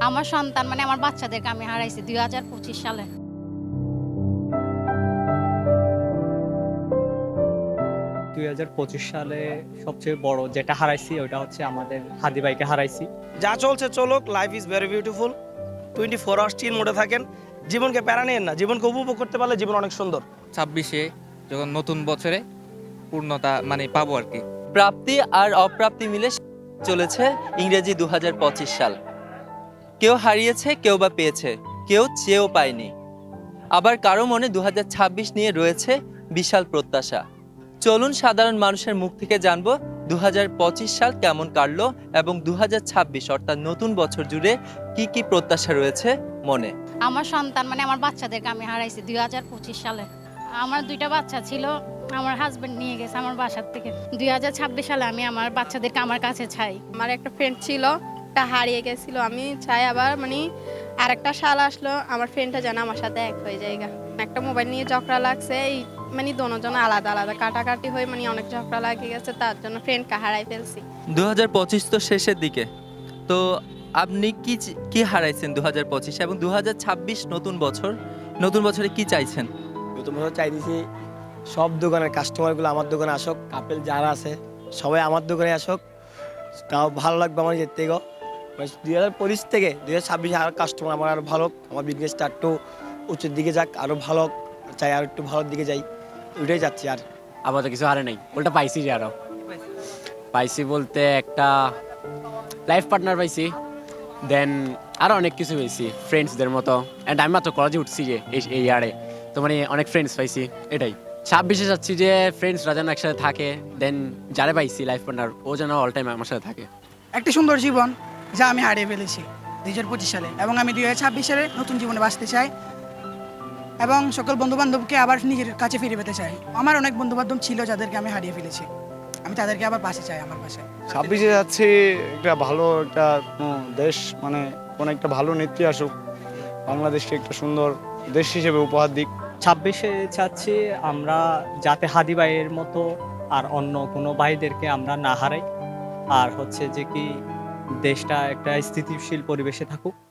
আমার সন্তান মানে আমার বাচ্চাদেরকে আমি হারাইছি দুই হাজার পঁচিশ সালে। দুই হাজার পঁচিশ সালে সবচেয়ে বড় যেটা হারাইছি ওটা হচ্ছে আমাদের হাদি ভাইকে হারাইছি। যা চলছে চলুক life is very beautiful twenty four hours chill মোডে থাকেন। জীবনকে প্যারা নেন না জীবনকে উপভোগ করতে পারলে জীবন অনেক সুন্দর। ছাব্বিশে যখন নতুন বছরে পূর্ণতা মানে পাবো আর কি। প্রাপ্তি আর অপ্রাপ্তি মিলে চলেছে ইংরেজি দুই হাজার পঁচিশ সাল। কেউ হারিয়েছে কেউ বা পেয়েছে কেউ চেয়েও পায়নি। আবার কারও মনে দু হাজার ছাব্বিশ নিয়ে রয়েছে বিশাল প্রত্যাশা। চলুন সাধারণ মানুষের মুখ থেকে জানব দু হাজার পঁচিশ সাল কেমন কাটলো এবং দু হাজার ছাব্বিশ অর্থাৎ নতুন বছর জুড়ে কি কি প্রত্যাশা রয়েছে মনে? আমার সন্তান মানে আমার বাচ্চাদেরকে আমি হারাইছি দুই হাজার পঁচিশ সালে। আমার দুইটা বাচ্চা ছিল আমার হাজবেন্ড নিয়ে গেছে আমার বাসার থেকে। দুই হাজার ছাব্বিশ সালে আমি আমার বাচ্চাদেরকে আমার কাছে চাই। আমার একটা ফ্রেন্ড ছিল তা হারিয়ে গেছিল। আমি চাই আবার মানে আরেকটা সাল আসলো আমার ফ্রেন্ডটা যেন আমার সাথে এক হয়ে যায় একটা মোবাইল নিয়ে ঝগড়া লাগছে এই মানে দোনোজন আলাদা আলাদা কাটাকাটি হয়ে মানে অনেক ঝগড়া লাগে গেছে তার জন্য ফ্রেন্ডকে হারাই ফেলছি। দু হাজার পঁচিশ তো শেষের দিকে। তো আপনি কি কি হারাইছেন দু এবং দু হাজার ছাব্বিশ নতুন বছর? নতুন বছরে কি চাইছেন? নতুন বছর চাইতেছি সব দোকানের কাস্টমারগুলো আমার দোকানে আসুক কাপেল যারা আছে সবাই আমার দোকানে আসুক। তাও ভালো লাগবে আমার যেতে গো। দুই হাজার পঁচিশ থেকে দুই হাজার ছাব্বিশে আর কাস্টমার আমার আরও ভালো। আমার বিজনেসটা একটু উঁচুর দিকে যাক আরও ভালো। চাই আর একটু ভালোর দিকে যাই। ওইটাই যাচ্ছি আর। আপাতত কিছু হারে নাই। ওটা পাইছি যে আরও। পাইছি বলতে একটা লাইফ পার্টনার পাইছি। দেন আরও অনেক কিছু পেয়েছি ফ্রেন্ডসদের মতো। অ্যান্ড আমি মাত্র কলেজে উঠছি যে এই এই ইয়ারে তো মানে অনেক ফ্রেন্ডস পাইছি এটাই। ছাব্বিশে যাচ্ছি যে ফ্রেন্ডসরা যেন একসাথে থাকে। দেন যারে পাইছি লাইফ পার্টনার ও যেন অল টাইম আমার সাথে থাকে। একটি সুন্দর জীবন। যা আমি হারিয়ে ফেলেছি দুই হাজার পঁচিশ সালে। এবং আমি দুই হাজার ছাব্বিশ সালে নতুন জীবনে বাঁচতে চাই এবং সকল বন্ধু বান্ধবকে আবার নিজের কাছে ফিরে পেতে চাই। আমার অনেক বন্ধু বান্ধব ছিল যাদেরকে আমি হারিয়ে ফেলেছি। আমি তাদেরকে আবার পাশে চাই আমার পাশে। ছাব্বিশে যাচ্ছি একটা ভালো একটা দেশ মানে কোনো একটা ভালো নেত্রী আসুক বাংলাদেশকে একটা সুন্দর দেশ হিসেবে উপহার দিক। ছাব্বিশে চাচ্ছি আমরা যাতে হাদি ভাইয়ের মতো আর অন্য কোনো ভাইদেরকে আমরা না হারাই। আর হচ্ছে যে কি দেশটা একটা স্থিতিশীল পরিবেশে থাকুক।